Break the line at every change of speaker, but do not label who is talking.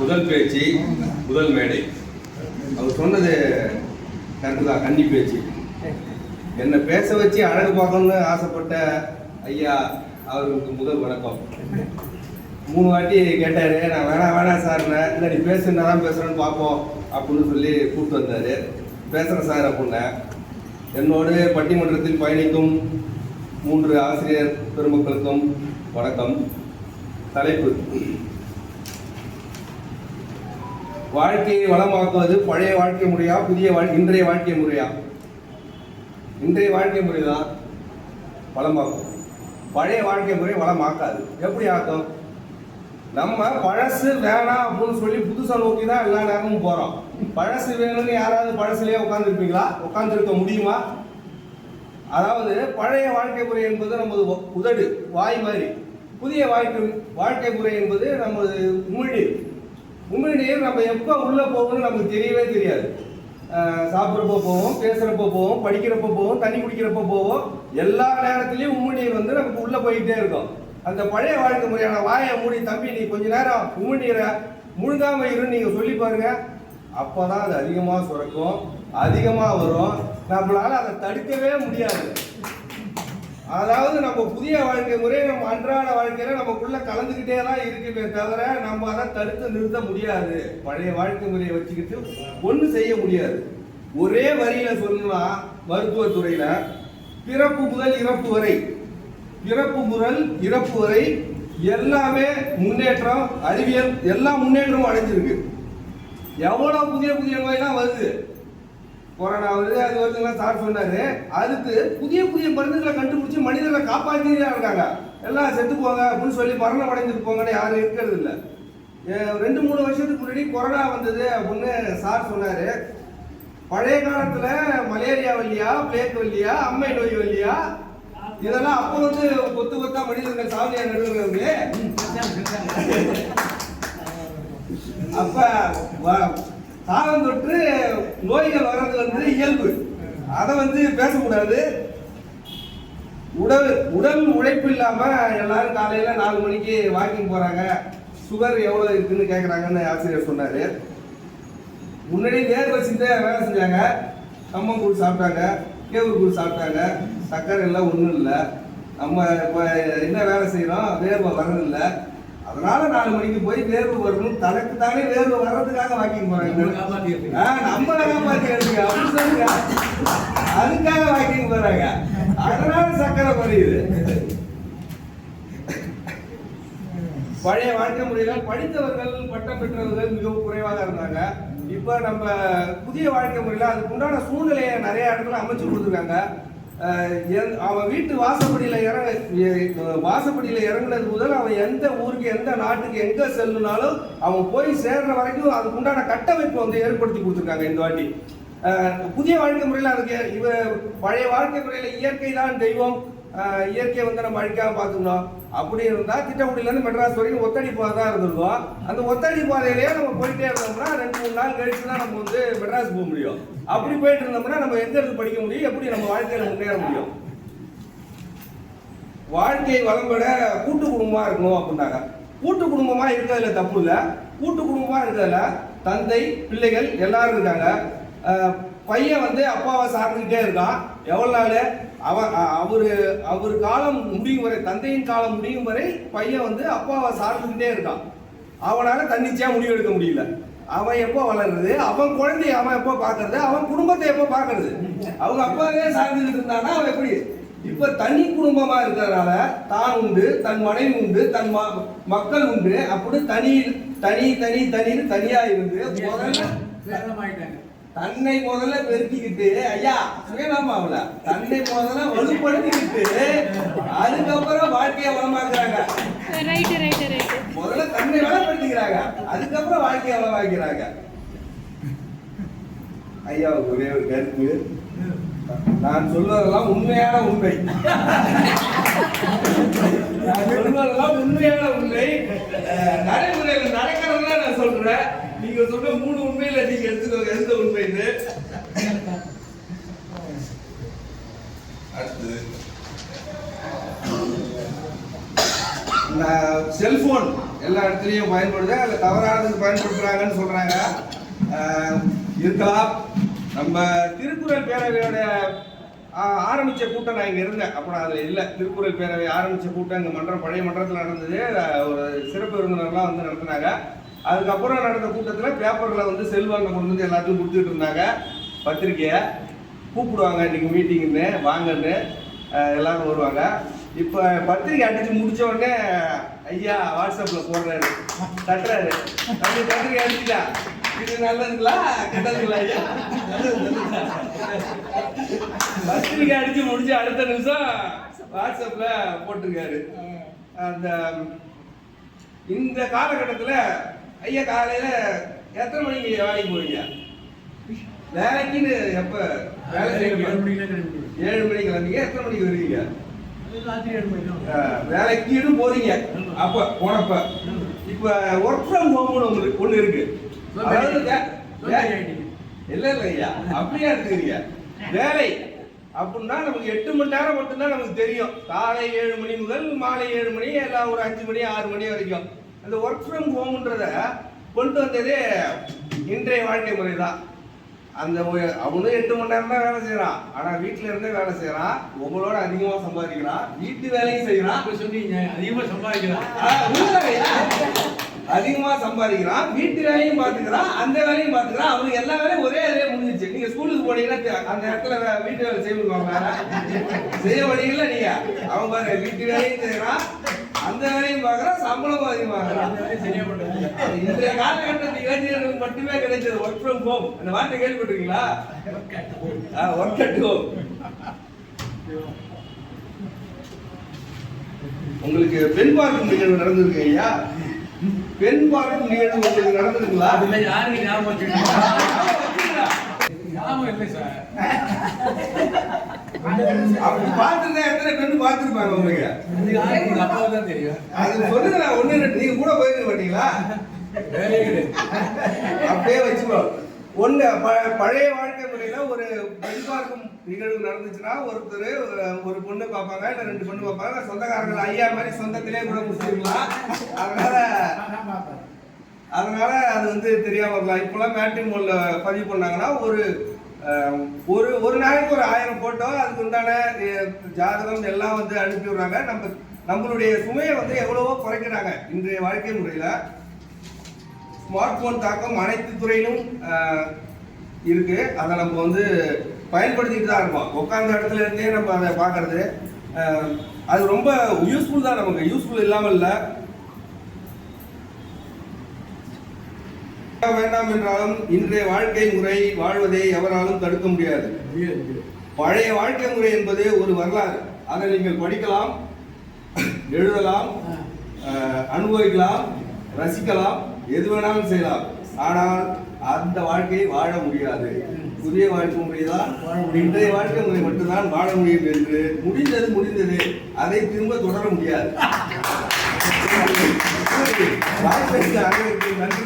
முதல் பேச்சு முதல் மேடை. அவர் சொன்னது கரெக்டு தான் கன்னி பேச்சு. என்னை பேச வச்சு அழகு பார்க்கணும்னு ஆசைப்பட்ட ஐயா அவருக்கு முதல் வணக்கம். மூணு வாட்டி கேட்டாரு நான் வேணாம் வேணாம் சார்னே இல்லை நீ பேசு நான் பேசுகிறேன்னு பார்ப்போம் அப்படின்னு சொல்லி கூப்பிட்டு வந்தார். பேசுகிறேன் சார் அப்படின்னேன் என்னோடு பட்டிமன்றத்தில் பயணிக்கும் மூன்று ஆசிரியர் பெருமக்களுக்கும் வணக்கம். தலைப்பு. வாழ்க்கையை வளமாக்குவது பழைய வாழ்க்கை முறையா புதிய வாழ் இன்றைய வாழ்க்கை முறையா? இன்றைய வாழ்க்கை முறை தான் வளமாக்கும். பழைய வாழ்க்கை முறை வளமாக்காது. எப்படி ஆக்கும்? நம்ம பழசு வேணாம் அப்படின்னு சொல்லி புதுசாக நோக்கி தான் எல்லா நேரமும் போகிறோம் பழசு வேணும்னு யாராவது பழசுலேயே உட்காந்துருப்பீங்களா உட்காந்துருக்க முடியுமா? அதாவது பழைய வாழ்க்கை முறை என்பது நமது உதடு வாய் மாதிரி. புதிய வாழ்க்கை வாழ்க்கை முறை என்பது நமது உமிழ்நீர். உமிழ்நீர் நம்ம எப்போ உள்ளே போகணும்னு நமக்கு தெரியவே தெரியாது. சாப்பிட்றப்போ போவோம் பேசுகிறப்போ போவோம் படிக்கிறப்போ போவோம் தண்ணி குடிக்கிறப்போ போவோம். எல்லா நேரத்துலையும் உமிழ்நீர் வந்து நமக்கு உள்ளே போயிட்டே இருக்கும். அந்த பழைய வாழ்க்கை முறையான வாயை மூடி தம்பி நீ கொஞ்ச நேரம் உமிழ்நீரை முழுங்காம இருன்னு நீங்கள் சொல்லி பாருங்க. அப்பதான் அது அதிகமாக சுரக்கும் அதிகமாக வரும். நம்மளால அதை தடுக்கவே முடியாது. அதாவது நம்ம புதிய வாழ்க்கை முறை நம்ம அன்றாட வாழ்க்கையில நமக்குள்ள கலந்துக்கிட்டே தான் இருக்குமே தவிர நம்ம அதை தடுத்து நிறுத்த முடியாது. பழைய வாழ்க்கை முறையை வச்சுக்கிட்டு ஒன்றும் செய்ய முடியாது. ஒரே வரியில சொல்லலாம் மருத்துவத்துறையில பிறப்பு முதல் இறப்பு வரை பிறப்பு முதல் இறப்பு வரை எல்லாமே முன்னேற்றம் அறிவியல் எல்லா முன்னேற்றமும் அடைஞ்சிருக்கு. எவ்வளவு புதிய புதிய நோயெல்லாம் வருது? கொரோனா வருது அது வருதுங்களா சார் சொன்னாரு அதுக்கு புதிய புதிய மருந்துகளை கண்டுபிடிச்சி மனிதர்களை தான் இருக்காங்க. எல்லாம் செத்து போங்க அப்படின்னு சொல்லி மரணம் அடைஞ்சிட்டு போங்கன்னு யாரும் இருக்கிறது இல்லை. ரெண்டு மூணு வருஷத்துக்கு முன்னாடி கொரோனா வந்தது அப்படின்னு சார் சொன்னாரு. பழைய காலத்துல மலேரியா வழியா பிளேக் வழியா அம்மை நோய் வழியா இதெல்லாம் அப்போ வந்து கொத்து கொத்தா மனிதர்கள் சாவலியா நடுவுறவங்களே அப்ப வ- தொற்று நோய்கள் வர்றது வந்து இயல்பு. அதை வந்து பேசக்கூடாது. உடல் உடல் உழைப்பு இல்லாமல் எல்லாரும் காலையில் நாலு மணிக்கு வாக்கிங் போகிறாங்க சுகர் எவ்வளோ இருக்குன்னு கேட்குறாங்கன்னு ஆசிரியர் சொன்னார். முன்னாடி நேர் வச்சுட்டு வேலை செஞ்சாங்க. கம்மங்கூழ் சாப்பிட்டாங்க கேவுர் கூழ் சாப்பிட்டாங்க. சர்க்கரை எல்லாம் ஒன்றும் இல்லை. நம்ம இப்போ என்ன வேலை செய்கிறோம் வேர்வை வர்றதில்லை. அதனால நாலு மணிக்கு போய் வேர்வை வரணும். தனக்கு தானே வேர்வை வர்றதுக்காக வாக்கிங் போறாங்க. நம்மள காப்பாத்தி எடுங்க அப்படி சொல்லுங்க. அதுக்காக வாக்கிங் போறாங்க. அதனால சக்கரை குறையுது பழைய வாழ்க்கை முறையில படித்தவர்கள் பட்டம் பெற்றவர்கள் மிகவும் குறைவாக இருந்தாங்க. இப்ப நம்ம புதிய வாழ்க்கை முறையில அதுக்கு உண்டான சூழ்நிலையை நிறைய இடத்துல அமைச்சு கொடுத்துருக்காங்க. அவன் வீட்டு வாசப்படியில் இறங்க வாசப்படியில் இறங்கினது இறங்குனது முதல் அவன் எந்த ஊருக்கு எந்த நாட்டுக்கு எங்கே செல்லுனாலும் அவன் போய் சேர்ற வரைக்கும் அதுக்கு உண்டான கட்டமைப்பு வந்து ஏற்படுத்தி கொடுத்துருக்காங்க இந்த வாட்டி. புதிய வாழ்க்கை முறையில் அதுக்கு இவ பழைய வாழ்க்கை முறையில் இயற்கை தான் தெய்வம். இயற்கையை வந்து நம்ம அழிக்காம பார்த்துக்கணும். அப்படி இருந்தால் திட்டக்குடியிலேருந்து மெட்ராஸ் வரைக்கும் ஒத்தடி பாதை தான் இருந்திருக்கும். அந்த ஒத்தடி பாதையிலேயே நம்ம போயிட்டே இருந்தோம்னா ரெண்டு மூணு நாள் கழிச்சு தான் நம்ம வந்து மெட்ராஸ் போக முடியும். அப்படி போயிட்டு இருந்தோம்னா நம்ம எந்த இடத்துல படிக்க முடியும்? எப்படி நம்ம வாழ்க்கையில் முன்னேற முடியும்? வாழ்க்கை வளம்பட கூட்டு குடும்பமாக இருக்கணும் அப்படின்னாங்க. கூட்டு குடும்பமாக இருக்கிறதுல தப்பு இல்லை. கூட்டு குடும்பமாக இருக்கிறதுல தந்தை பிள்ளைகள் எல்லாரும் இருக்காங்க. பையன் வந்து அப்பாவை சார்ந்துக்கிட்டே இருக்கான். எவ்வளோ நாள்? அவன் அவர் அவர் காலம் முடியும் வரை தந்தையின் காலம் முடியும் வரை பையன் வந்து அப்பாவை சார்ந்துக்கிட்டே இருக்கான். அவனால் தன்னிச்சையாக முடிவு எடுக்க முடியல. அவன் எப்போ வளர்றது அவன் குழந்தைய அவன் எப்போ பார்க்கறது அவன் குடும்பத்தை எப்போ பார்க்கறது அவங்க அப்பாவே சார்ந்துக்கிட்டு இருந்தானா? அவன் எப்படி? இப்ப தனி குடும்பமா இருக்கிறதுனால தான் உண்டு தன் மனைவி உண்டு தன் மக்கள் உண்டு. அப்படி தனி தனி தனி தனின்னு தனியா இருந்து முதல்ல தன்னை முதல்ல பெருக்கிக்கிட்டு ஐயா சுயநாமாவில் தன்னை முதல்ல வலுப்படுத்திக்கிட்டு அதுக்கப்புறம் வாழ்க்கையை வளமாக்குறாங்க. முதல்ல தன்னை வளப்படுத்திக்கிறாங்க. அதுக்கப்புறம் வாழ்க்கையை வளமாக்கிறாங்க. ஐயா ஒரே ஒரு கருத்து. நான் சொல்வதெல்லாம் உண்மையான உண்மை. நான் சொல்வதெல்லாம் உண்மையான உண்மை. நடைமுறையில் நடக்கிறதா நான் சொல்றேன். நீங்க சொன்ன மூணு உண்மையில நீங்க எடுத்துக்கோங்க எந்த உண்மைன்னு அடுத்தது நான் செல்போன் எல்லா இடத்துலையும் பயன்படுது. அதில் தவறானதுக்கு பயன்படுத்துறாங்கன்னு சொல்றாங்க. இருக்கலாம். நம்ம திருக்குறள் பேரவையோட ஆரம்பித்த ஆரம்பிச்ச கூட்டம் நான் இங்கே இருந்தேன். அப்ப நான் இல்லை இல்ல. திருக்குறள் பேரவை ஆரம்பிச்ச கூட்டம் இங்கே மன்றம் பழைய மன்றத்தில் நடந்தது. ஒரு சிறப்பு விருந்தினர்லாம் வந்து நடத்தினாங்க. அதுக்கப்புறம் நடந்த கூட்டத்தில் பேப்பரில் வந்து செல்வாங்க கொண்டு வந்து எல்லாத்தையும் கொடுத்துட்டு இருந்தாங்க. பத்திரிக்கையை கூப்பிடுவாங்க. இன்றைக்கி மீட்டிங்குன்னு வாங்கன்னு எல்லாரும் வருவாங்க. இப்போ பத்திரிக்கை அடித்து முடித்த உடனே ஐயா வாட்ஸ்அப்ல போடுறாரு. தட்டுறாரு. தம்பி பத்திரிக்கை அடிச்சுட்டா இது நல்லதுங்களா? கெட்டதுங்களா ஐயா? பத்திரிக்கை அடிச்சு முடிஞ்ச அடுத்த நிமிஷம் வாட்ஸ்அப்ல போட்டிருக்காரு. அந்த இந்த காலகட்டத்தில் ஐயா காலையில எத்தனை மணிக்கு வேலைக்கு போவீங்க? வேலைக்குன்னு எப்ப? வேலை செய்யணும் ஏழு மணிக்கு கிளம்பிங்க எத்தனை மணிக்கு வருவீங்க? அஹ், வேலைக்குன்னு போறீங்க. அப்ப போனப்ப. இப்ப ஒர்க் ஃப்ரம் ஹோம்னு உங்களுக்கு ஒண்ணு இருக்கு. இல்ல ஐயா அப்படியே எடுத்துக்கிறீங்க வேலை. அப்படின்னா நமக்கு எட்டு மணி நேரம் மட்டும்தான் நமக்கு தெரியும். காலை ஏழு மணி முதல் மாலை ஏழு மணி எல்லாம் ஒரு அஞ்சு மணி ஆறு மணி வரைக்கும். அந்த ஒர்க் ஃப்ரம் ஹோம்ன்றத கொண்டு வந்ததே இன்றைய வாழ்க்கை முறை தான் அந்த அவனும் எட்டு மணி நேரம் தான் வேலை செய்யறான் ஆனா வீட்டுல இருந்தே வேலை செய்யறான் உங்களோட அதிகமா சம்பாதிக்கிறான். வீட்டு வேலையும் செய்யறான் உண்மைதாங்கய்யா. அதிகமா சம்பாதிக்கிறான். வீட்டு வேலையும் பாத்துக்கிறான் அந்த வேலையும் பாத்துக்கிறான் அவனுக்கு எல்லா வேலையும் ஒரே வேலையே முடிஞ்சிச்சு நீங்க ஸ்கூலுக்கு போனீங்கன்னா அந்த இடத்துல வீட்டு வேலை முடியுமா செய்ய முடியல நீங்க. அவன் பாருங்க வீட்டு வேலையும் செய்யறான் அந்த வேலையும் பாக்குறான் சம்பளமும் அதிகமாகிறான் இன்றைய காலகட்டத்தில் இளைஞர்களுக்கு மட்டுமே கிடைச்சது ஒர்க் ஃப்ரம் ஹோம் அந்த வார்த்தை கேள்விப்பட்டிருக்கீங்களா? ஒர்க் அட் ஹோம் உங்களுக்கு பெண் பார்க்கும் நிகழ்வு நடந்திருக்கு ஐயா. பெண் பார்க்கும் நிகழ்வு உங்களுக்கு நடந்திருக்குங்களா அப்படி பார்த்துருந்தா எத்தனை பெண் பார்த்துருப்பாங்க உங்களுக்கு அது சொல்லுங்க ஒண்ணு ரெண்டு கூட போயிருக்க மாட்டீங்களா? அப்படியே வச்சுக்கோ ப- பழைய வாழ்க்கை முறையில ஒரு பெண் பார்க்கும் நிகழ்வு நடந்துச்சுன்னா ஒருத்தர் ஒரு- ஒரு பொண்ணு பார்ப்பாங்க இல்ல ரெண்டு பொண்ணு பார்ப்பாங்க சொந்தக்காரர்கள் ஐயா மாதிரி சொந்தத்திலே கூட முடிச்சிருக்கலாம். அதனால அதனால அது வந்து தெரியாம இருக்கலாம். இப்பெல்லாம் மேட்ரிமோன்ல பதிவு பண்ணாங்கன்னா ஒரு ஒரு ஒரு நாளைக்கு ஒரு ஆயிரம் போட்டோ அதுக்கு உண்டான ஜாதகம் எல்லாம் வந்து அனுப்பி விடுறாங்க. நம்ம நம்மளுடைய சுமையை வந்து எவ்வளவோ குறைக்கிறாங்க இன்றைய வாழ்க்கை முறையில. ஸ்மார்ட் போன் தாக்கம் அனைத்து துறையிலும் இருக்குது இருக்கு. அதை நம்ம வந்து பயன்படுத்திட்டு தான் இருக்கோம். உட்காந்த இடத்துல இருந்தே நம்ம அதை பார்க்கறது அது ரொம்ப யூஸ்ஃபுல் தான் நமக்கு. யூஸ்ஃபுல் இல்லாமல் இல்லை. வேண்டாம் என்றாலும் இன்றைய வாழ்க்கை முறை வாழ்வதை எவராலும் தடுக்க முடியாது. பழைய வாழ்க்கை முறை என்பது ஒரு வரலாறு. அதை நீங்கள் படிக்கலாம் எழுதலாம் அனுபவிக்கலாம் ரசிக்கலாம் எது வேணாலும் செய்யலாம். ஆனால் அந்த வாழ்க்கையை வாழ முடியாது. புதிய வாழ்க்கை முறை தான். இன்றைய வாழ்க்கை முறை மட்டும்தான் வாழ முடியும் என்று முடிந்தது முடிந்தது அதை திரும்ப தொடர முடியாது. அனைவருக்கும் நன்றி